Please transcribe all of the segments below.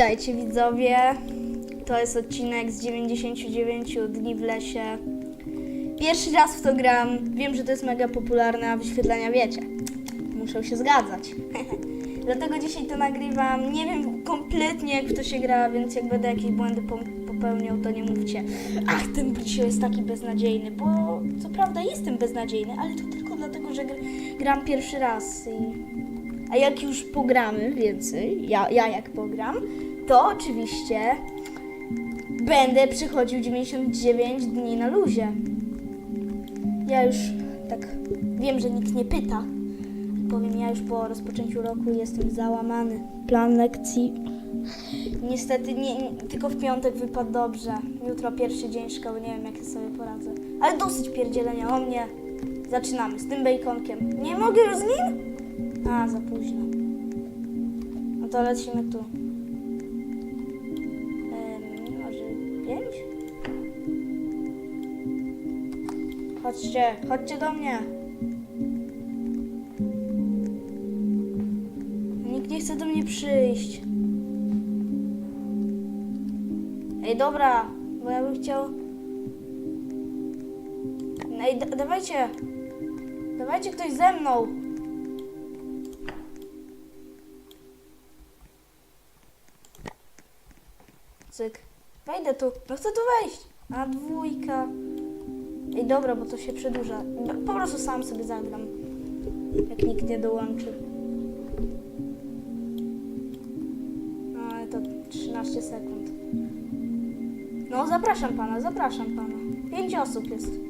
Witajcie widzowie. To jest odcinek z 99 dni w lesie. Pierwszy raz w to gram. Wiem, że to jest mega popularne, a wyświetlenia wiecie. Muszę się zgadzać. Dlatego dzisiaj to nagrywam. Nie wiem kompletnie jak w to się gra, więc jak będę jakieś błędy po- popełniał, to nie mówcie. Ach, ten Brisio jest taki beznadziejny, bo co prawda jestem beznadziejny, ale to tylko dlatego, że gr- gram pierwszy raz i a jak już pogramy więcej, ja, ja jak pogram, to oczywiście będę przychodził 99 dni na luzie. Ja już tak wiem, że nikt nie pyta. Powiem, ja już po rozpoczęciu roku jestem załamany. Plan lekcji niestety nie, tylko w piątek wypadł dobrze. Jutro pierwszy dzień szkoły, nie wiem jak ja sobie poradzę. Ale dosyć pierdzielenia o mnie. Zaczynamy z tym bejkonkiem. Nie mogę już z nim? A, za późno. No to lecimy tu. Chodźcie, chodźcie do mnie. Nikt nie chce do mnie przyjść. Ej, dobra, bo ja bym chciał... Ej, da- dawajcie. Dawajcie ktoś ze mną. Cyk. Wejdę tu. No chcę tu wejść. A dwójka. Ej, dobra, bo to się przedłuża. Po prostu sam sobie zagram. Jak nikt nie dołączy. No, ale to 13 sekund. No, zapraszam pana, zapraszam pana. Pięć osób jest.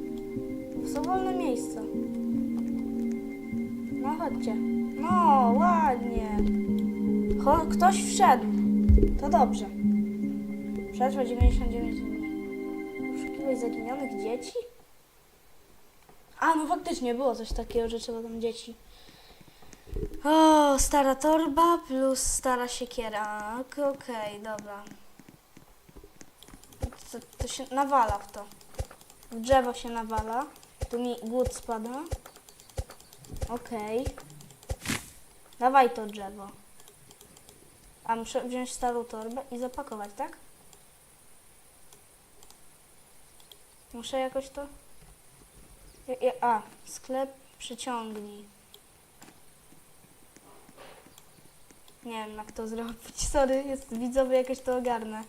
Są wolne miejsca. No, chodźcie. No, ładnie. Cho ktoś wszedł. To dobrze. Przetrwa 99 dni. Poszukiwać zaginionych dzieci? A, no faktycznie było coś takiego, że trzeba tam dzieci. O, stara torba plus stara siekiera. Ok, Okej, dobra. To, to się nawala w to. W drzewo się nawala. Tu mi głód spada. Okej. Dawaj to drzewo. A muszę wziąć starą torbę i zapakować, tak? Muszę jakoś to. A, sklep przyciągnij. Nie wiem jak to zrobić. Sorry, jest widzowie jakoś to ogarnę.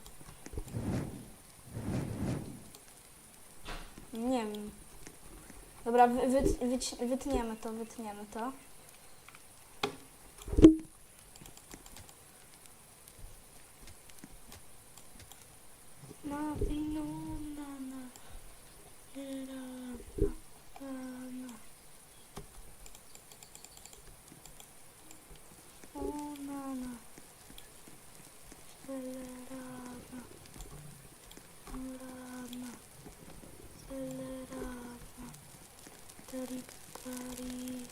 Nie wiem. Dobra, wy, wy, wyci- wytniemy to, wytniemy to. Nothing, no, na, na. Ra, na, na, na. O, na, na. Celerana. Rana. Celerana. Tari, tari.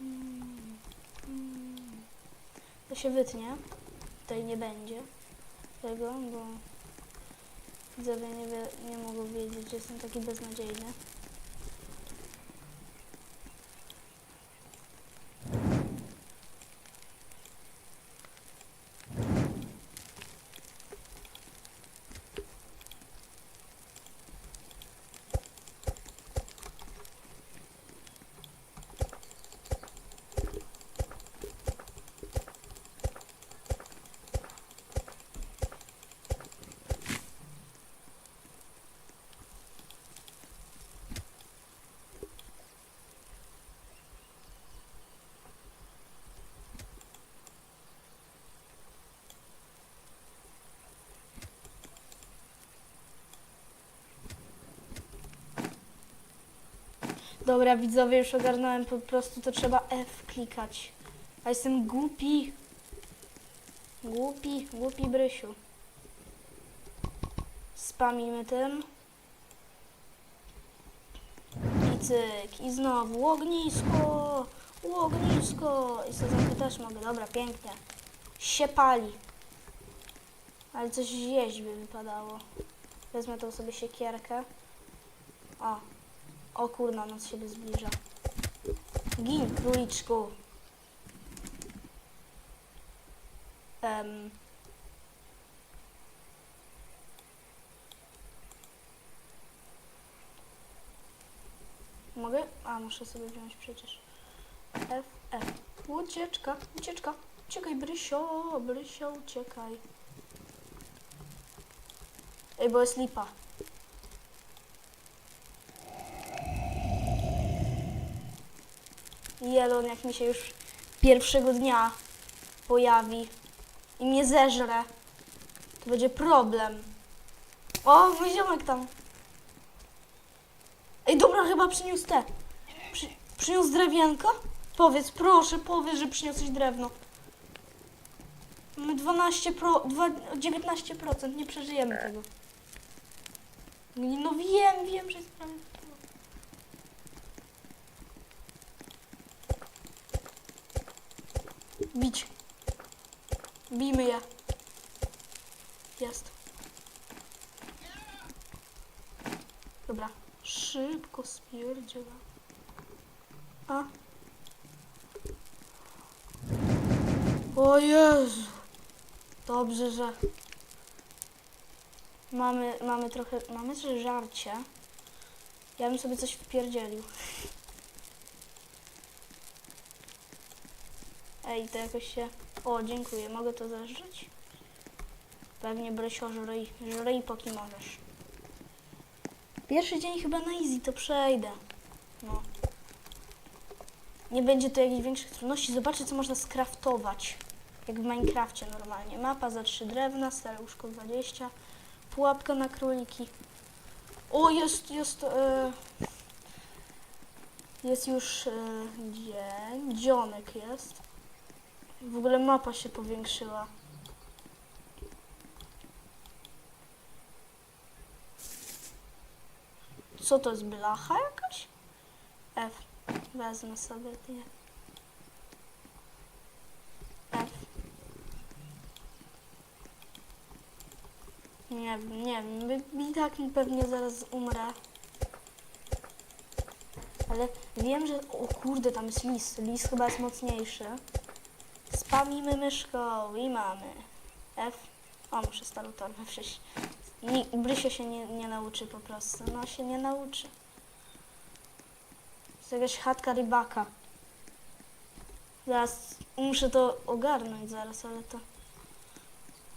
Mm, mm. To się wytnie. Tutaj nie będzie tego, bo widzowie nie, wie, nie mogą wiedzieć, że jestem taki beznadziejny. Dobra, widzowie, już ogarnąłem, po prostu to trzeba F klikać. A jestem głupi. Głupi, głupi Brysiu. Spamimy tym. I cyk, i znowu ognisko, ognisko. I sezonkę też mogę, dobra, pięknie. Się pali. Ale coś zjeść by wypadało. Wezmę tą sobie siekierkę. O, o kurna, noc się zbliża. Gin, króliczku. Em, Mogę? A, muszę sobie wziąć przecież. F, F. Ucieczka, ucieczka. Uciekaj, Brysio, Brysio, uciekaj. Ej, bo jest lipa. Jelon, jak mi się już pierwszego dnia pojawi i mnie zeżre, to będzie problem. O, mój ziomek tam. Ej, dobra, chyba przyniósł te. Przy, przyniósł drewienko? Powiedz, proszę, powiedz, że przyniosłeś drewno. Mamy 12 pro, dwa, 19%, nie przeżyjemy tego. No wiem, wiem, że jest prawie. Bić. Bijmy je. Jest. Dobra. Szybko spierdziela. A. O Jezu. Dobrze, że mamy, mamy trochę, mamy też żarcie. Ja bym sobie coś wpierdzielił. Ej, to jakoś się... O, dziękuję. Mogę to zażyć? Pewnie Brysio żryj, żryj póki możesz. Pierwszy dzień chyba na easy, to przejdę. No. Nie będzie to jakichś większych trudności. Zobaczcie, co można skraftować. Jak w Minecrafcie normalnie. Mapa za 3 drewna, stare łóżko 20. Pułapka na króliki. O, jest, jest... E, jest już e, dzień. Dzionek jest. W ogóle mapa się powiększyła. Co to jest blacha jakaś? F. Wezmę sobie nie. F. Nie wiem, nie wiem. I- tak pewnie zaraz umrę. Ale wiem, że... O kurde, tam jest lis. Lis chyba jest mocniejszy. Spamimy myszką i mamy. F. O, muszę. Ni- Brysio się nie, nie nauczy po prostu. No się nie nauczy. To jest jakaś chatka rybaka. Zaraz muszę to ogarnąć zaraz, ale to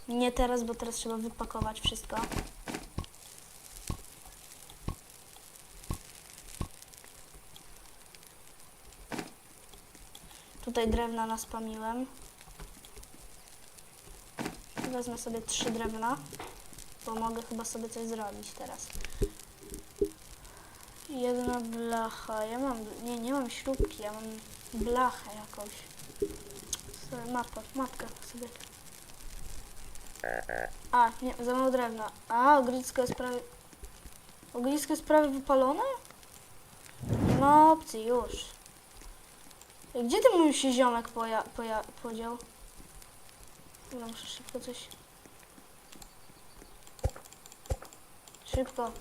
nie teraz, bo teraz trzeba wypakować wszystko. Tutaj drewna naspamiłem. Wezmę sobie trzy drewna, bo mogę chyba sobie coś zrobić teraz. Jedna blacha. Ja mam. Nie, nie mam śrubki, ja mam blachę jakąś. Sorry, mapkę, mapkę sobie. A, nie, za mało drewna. A, ognisko jest prawie. Ognisko jest prawie wypalone? Nie ma opcji, już. Gdzie ten mój się ziomek poja, poja, podział? Dobra, muszę szybko coś. Szybko.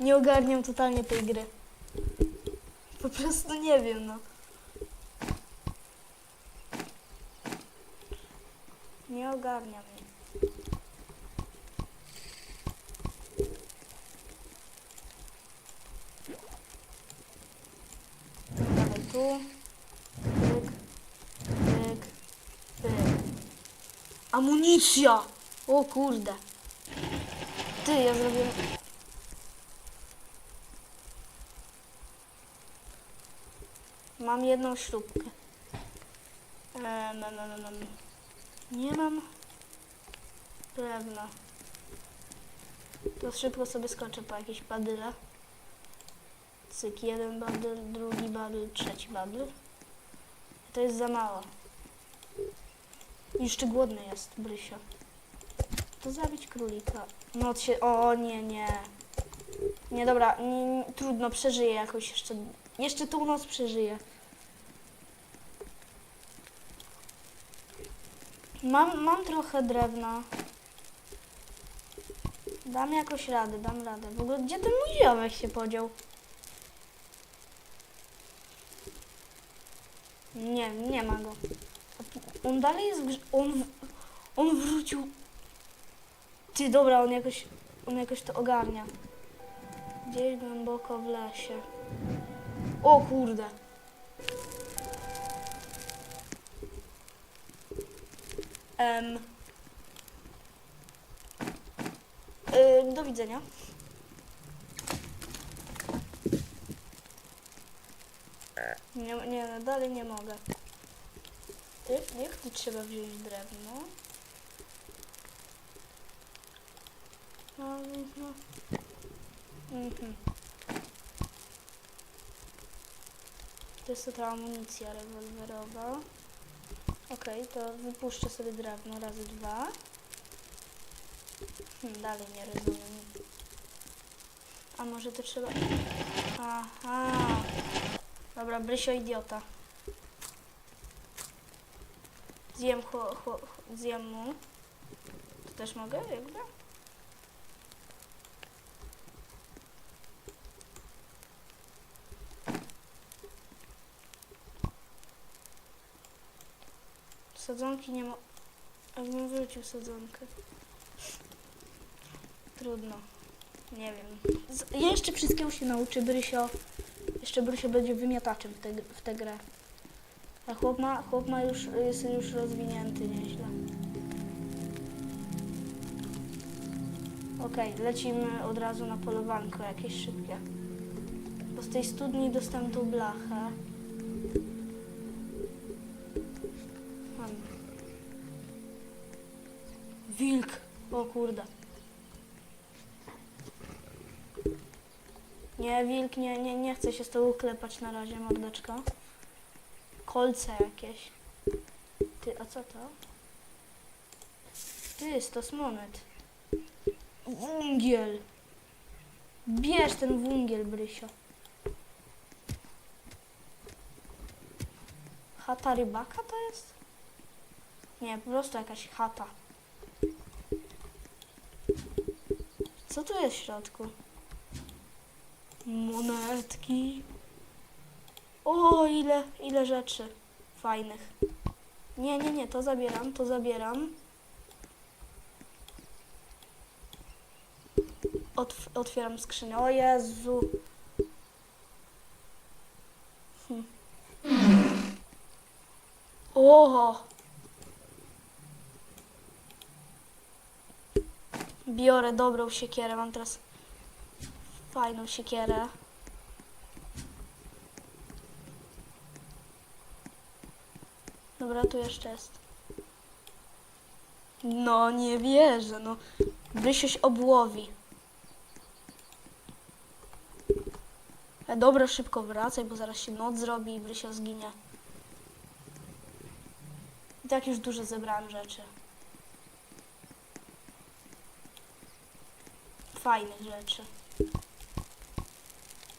Nie ogarniam totalnie tej gry. Po prostu nie wiem, no. Nie ogarniam jej. Dawaj Pyk. Pyk. Pyk. Amunicja! O kurde. Ty, ja zrobię... Mam jedną śrubkę. Eee, no, no, no, no. Nie mam drewna. To szybko sobie skoczę po jakieś badyle. Cyk, jeden badyl, drugi badyl, trzeci badyl. To jest za mało. Jeszcze głodny jest, Brysio. To zabić królika. Noc się... O nie, nie. Nie, dobra, nie, nie, trudno, przeżyję jakoś jeszcze. Jeszcze tą noc przeżyję. Mam, mam trochę drewna. Dam jakoś radę, dam radę. W ogóle gdzie ten mój się podział? Nie, nie ma go. On dalej jest w. On, on wrócił. Ty, dobra, on jakoś, on jakoś to ogarnia. Gdzieś głęboko w lesie. O kurde. Em. Y, do widzenia. Nie, nie, no dalej nie mogę. Jak, jak tu trzeba wziąć drewno? No, no. Mhm. To jest ta amunicja rewolwerowa. Okej, to wypuszczę sobie drewno razy dwa. Hmm, dalej nie rozumiem. A może to trzeba... Aha. Dobra, Brysio idiota. Zjem, chło, ch- zjem mu. To też mogę jakby? Sadzonki nie ma... Jakbym wyrzucił sadzonkę. Trudno. Nie wiem. Z, jeszcze wszystkiego się nauczy Brysio. Jeszcze Brysio będzie wymiataczem w, te, w tę grę. A chłop ma, chłop ma już, jest już rozwinięty nieźle. Okej, lecimy od razu na polowanko jakieś szybkie. Bo z tej studni dostałem tą blachę. Wilk! O kurde. Nie, wilk, nie, nie, nie chcę się z tobą klepać na razie, mordeczko. Kolce jakieś. Ty, a co to? Ty, stos monet. Wungiel. Bierz ten wungiel, Brysio. Chata rybaka to jest? Nie, po prostu jakaś chata. Co tu jest w środku? Monetki. O, ile, ile rzeczy fajnych. Nie, nie, nie, to zabieram, to zabieram. Otw otwieram skrzynię. O Jezu. Hm. O! Biorę dobrą siekierę, mam teraz fajną siekierę. Dobra, tu jeszcze jest. No, nie wierzę, no. Brysio się obłowi. E, dobra, szybko wracaj, bo zaraz się noc zrobi i Brysio zginie. I tak już dużo zebrałem rzeczy. Fajnych rzeczy.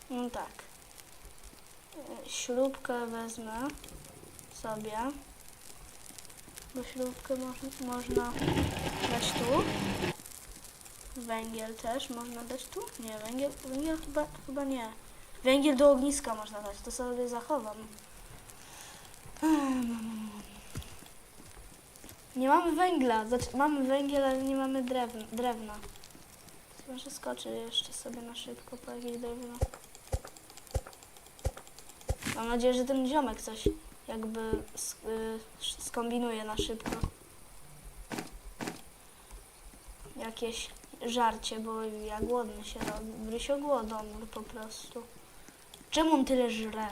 No tak. Śrubkę wezmę sobie. Bo śrubkę moż, można dać tu. Węgiel też można dać tu? Nie, węgiel, węgiel chyba, chyba nie. Węgiel do ogniska można dać, to sobie zachowam. Nie mamy węgla, znaczy mamy węgiel, ale nie mamy drewna. drewna. Może skoczę jeszcze sobie na szybko po jakieś drewno. Mam nadzieję, że ten ziomek coś jakby y, skombinuje na szybko. Jakieś żarcie, bo ja głodny się robi. Brysio głodomór po prostu. Czemu on tyle żre?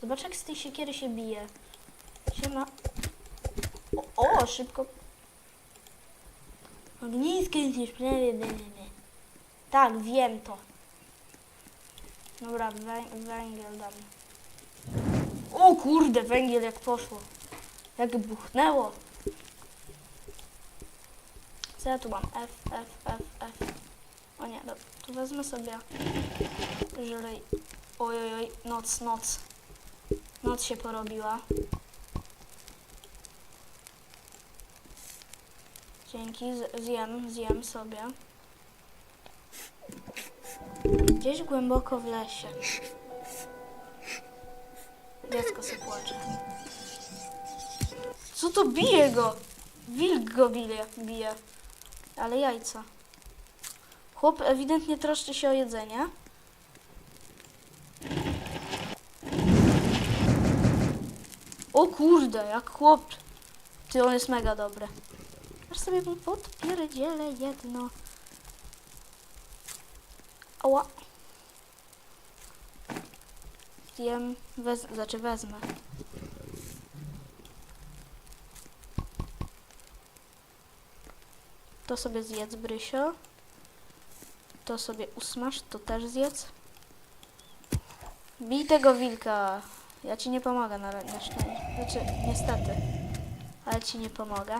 Zobacz jak z tej siekiery się bije. Siema. O, o szybko. Ognisko jest Tak, wiem to. Dobra, wę- węgiel dam. O kurde, węgiel jak poszło. Jak buchnęło. Co ja tu mam? F, F, F, F. O nie, dobra. Tu wezmę sobie żelej. Oj, oj, noc, noc. Noc się porobiła. Dzięki, zjem, zjem sobie. Gdzieś głęboko w lesie. Dziecko sobie płacze. Co to bije go? Wilk go bije, bije. Ale jajca. Chłop ewidentnie troszczy się o jedzenie. O kurde, jak chłop. Ty, on jest mega dobry. Aż sobie podpierdzielę jedno. Ała. Zjem, wez, znaczy wezmę. To sobie zjedz, Brysio. To sobie usmaż, to też zjedz. Bij tego wilka. Ja ci nie pomogę na, na szczęście. Znaczy, niestety. Ale ci nie pomogę.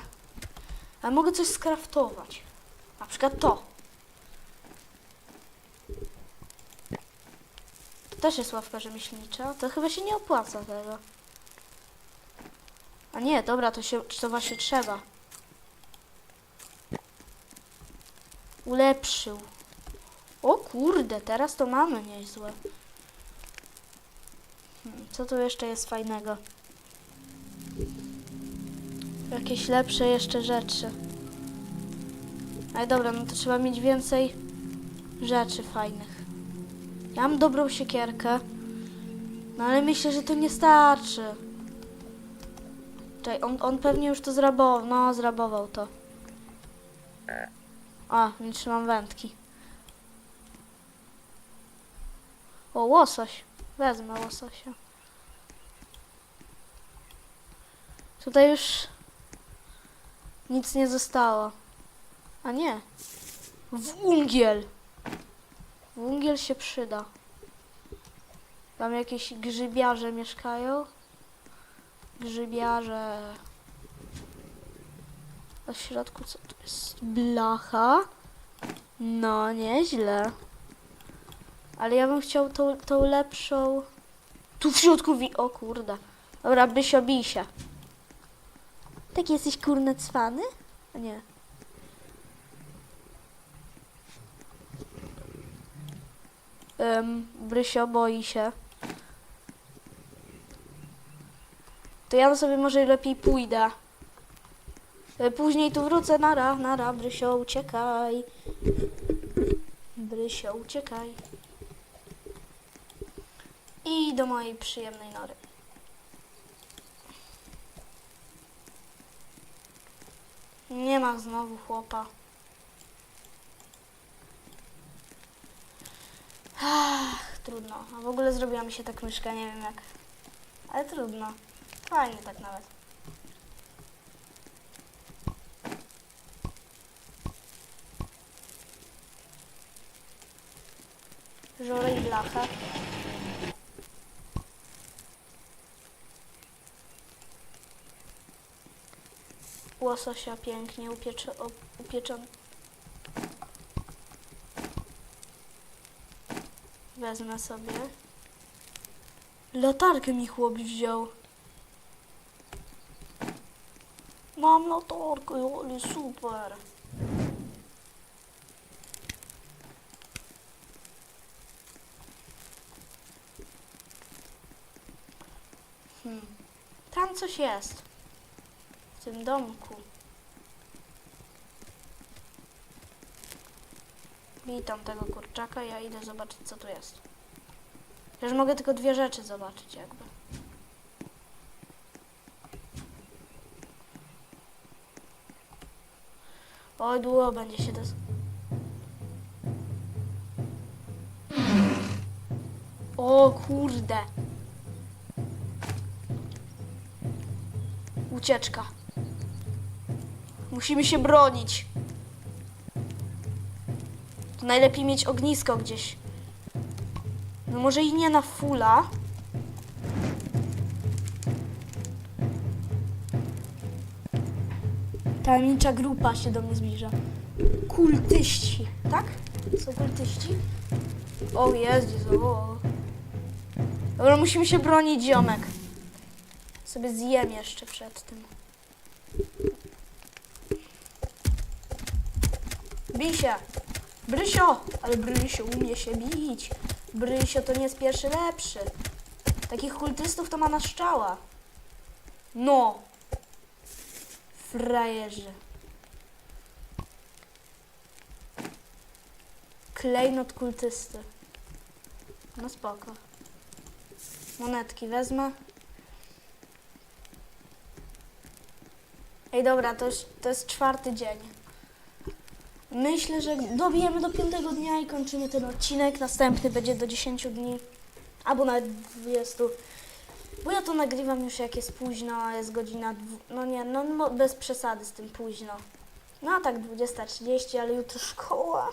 Ale mogę coś skraftować. Na przykład to. Też jest ławka rzemieślnicza. To chyba się nie opłaca tego. A nie, dobra, to się to właśnie trzeba. Ulepszył. O kurde, teraz to mamy niezłe. Hmm, Co tu jeszcze jest fajnego? Jakieś lepsze jeszcze rzeczy. Ale dobra, no to trzeba mieć więcej rzeczy fajnych. Ja mam dobrą siekierkę. No ale myślę, że to nie starczy. Czekaj, on, on pewnie już to zrabował. No, zrabował to. A, nie trzymam wędki. O, łosoś. Wezmę łososia. Tutaj już nic nie zostało. A nie. Wungiel. Wungiel się przyda. Tam jakieś grzybiarze mieszkają. Grzybiarze. A w środku co tu jest? Blacha. No, nieźle. Ale ja bym chciał tą, tą lepszą. Tu w środku wi... O kurde. Dobra, Bysio, bij się. Tak jesteś kurna cwany? Nie. Um, Brysio boi się. To ja sobie może lepiej pójdę. E, Później tu wrócę. Nara, nara, Brysio, uciekaj. Brysio, uciekaj. I do mojej przyjemnej nory. Nie ma znowu chłopa. Ach, trudno. A w ogóle zrobiła mi się tak myszka, nie wiem jak. Ale trudno. Fajnie tak nawet. Żole i blacha. Łososia pięknie upiecze, o, upieczony. Wezmę sobie. Latarkę mi chłop wziął. Mam latarkę, ale super. Hmm. Tam coś jest. W tym domku. Witam tego kurczaka, ja idę zobaczyć co tu jest. Już mogę tylko dwie rzeczy zobaczyć jakby. Oj, długo będzie się to... O kurde. Ucieczka. Musimy się bronić. To najlepiej mieć ognisko gdzieś. No może i nie na fula. Tajemnicza grupa się do mnie zbliża. Kultyści, tak? Są kultyści? O Jezu, o. Dobra, musimy się bronić, ziomek. Sobie zjem jeszcze przed tym. Bij się! Brysio! Ale Brysio umie się bić. Brysio to nie jest pierwszy lepszy. Takich kultystów to ma na szczała. No. Frajerzy. Klejnot kultysty. No spoko. Monetki wezmę. Ej, dobra, to jest, to jest czwarty dzień. Myślę, że dobijemy do piątego dnia i kończymy ten odcinek. Następny będzie do 10 dni. Albo nawet 20. Bo ja to nagrywam już jak jest późno, a jest godzina. No nie, no mo- bez przesady z tym późno. No a tak 20.30, ale jutro szkoła.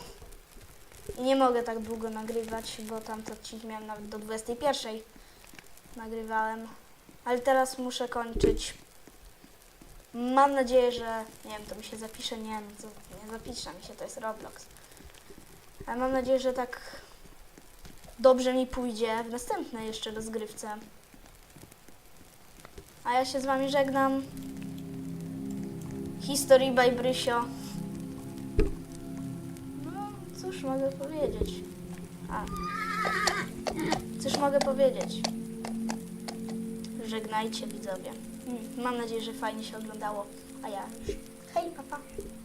I nie mogę tak długo nagrywać, bo tamte odcinki miałem nawet do 21. Nagrywałem. Ale teraz muszę kończyć. Mam nadzieję, że nie wiem, to mi się zapisze, nie, no to nie zapisze mi się, to jest Roblox. Ale mam nadzieję, że tak dobrze mi pójdzie w następnej jeszcze rozgrywce. A ja się z wami żegnam. History by Brysio. No, cóż mogę powiedzieć? A. Cóż mogę powiedzieć? Żegnajcie widzowie. Mam nadzieję, że fajnie się oglądało. A ja już. Hej, papa. Pa.